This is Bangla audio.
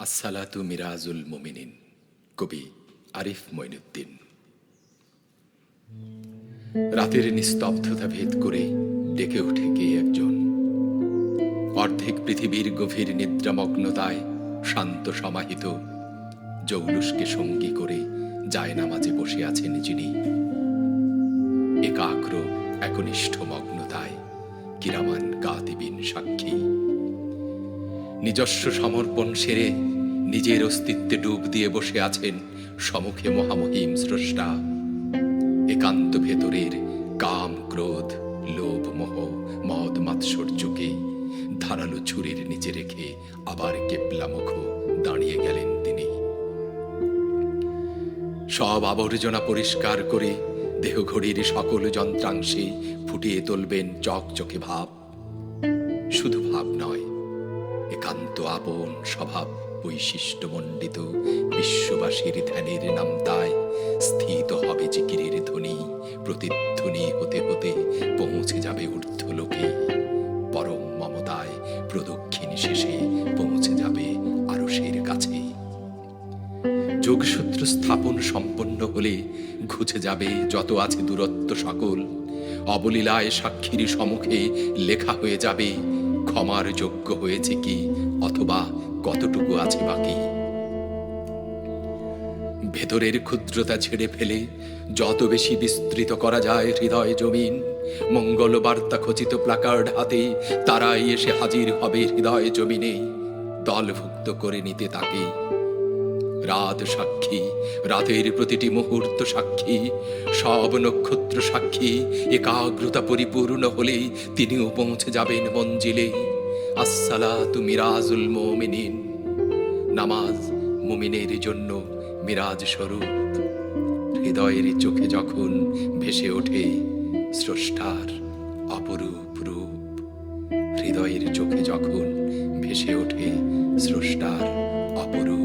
আসসালাতু মিরাজুল মুমিনিন, কবি আরিফ মঈনুদ্দিন। রাতের নিস্তব্ধতা ভেদ করে ডেকে ওঠে কে একজন? অর্ধেক পৃথিবীর গভীর নিদ্রামগ্নতায় শান্ত সমাহিত, জৌলুসকে সঙ্গী করে যায় নামাজে বসে আছেন যিনি। একাগ্র একনিষ্ঠ মগ্নতায় কিরামান কাতিবিন সাক্ষী। নিজস্ব সমর্পণ সেরে নিজের অস্তিত্বে ডুব দিয়ে বসে আছেন সমুখে মহামহিম স্রষ্টা। একান্ত ভেতরের কাম, ক্রোধ, লোভ, মোহ, মদ মাৎসর্যকে ধারালো ছুরির নিচে রেখে আবার কেবলামুখ দাঁড়িয়ে গেলেন তিনি। সব আবর্জনা পরিষ্কার করে দেহঘড়ির সকল যন্ত্রাংশে ফুটিয়ে তুলবেন চকচকে ভাব। শুধু ভাব নয় একান্ত আপন স্বভাব বৈশিষ্ট্যমণ্ডিত বিশ্ববাসীর ধ্যানের নামতায় স্থিত হবে জিকিরের ধ্বনি। প্রতিধ্বনি হতে হতে পৌঁছে যাবে ঊর্ধ্বলোকে পরম মমতায় প্রদক্ষিণ শেষে পৌঁছে যাবে আরশের কাছে। যোগসূত্র স্থাপন সম্পন্ন হলে ঘুচে যাবে যত আছে দূরত্ব সকল। অবলীলায় সাক্ষীর সম্মুখে লেখা হয়ে যাবে ক্ষমার যোগ্য হয়েছে কি, অথবা কতটুকু আছে বাকি? ভেতরের ক্ষুদ্রতা ছেড়ে ফেলে যত বেশি বিস্তৃত করা যায় হৃদয় জমিন, মঙ্গল বার্তা খচিত প্লাকার্ড হাতে, তারাই এসে হাজির হবে হৃদয় জমিনে। দলভুক্ত করে নিতে তাকে। রাত সাক্ষী, রাতের প্রতিটি মুহূর্ত সাক্ষী, সব নক্ষত্র সাক্ষী, একাগ্রতা পরিপূর্ণ হলে তিনিও পৌঁছে যাবেন মঞ্জিলে। আসসালা তু মিরাজুল মোমিনিন, নামাজ মুমিনের জন্য মিরাজ স্বরূপ। হৃদয়ের চোখে যখন ভেসে ওঠে স্রষ্টার অপরূপ রূপ, হৃদয়ের চোখে যখন ভেসে ওঠে স্রষ্টার অপরূপ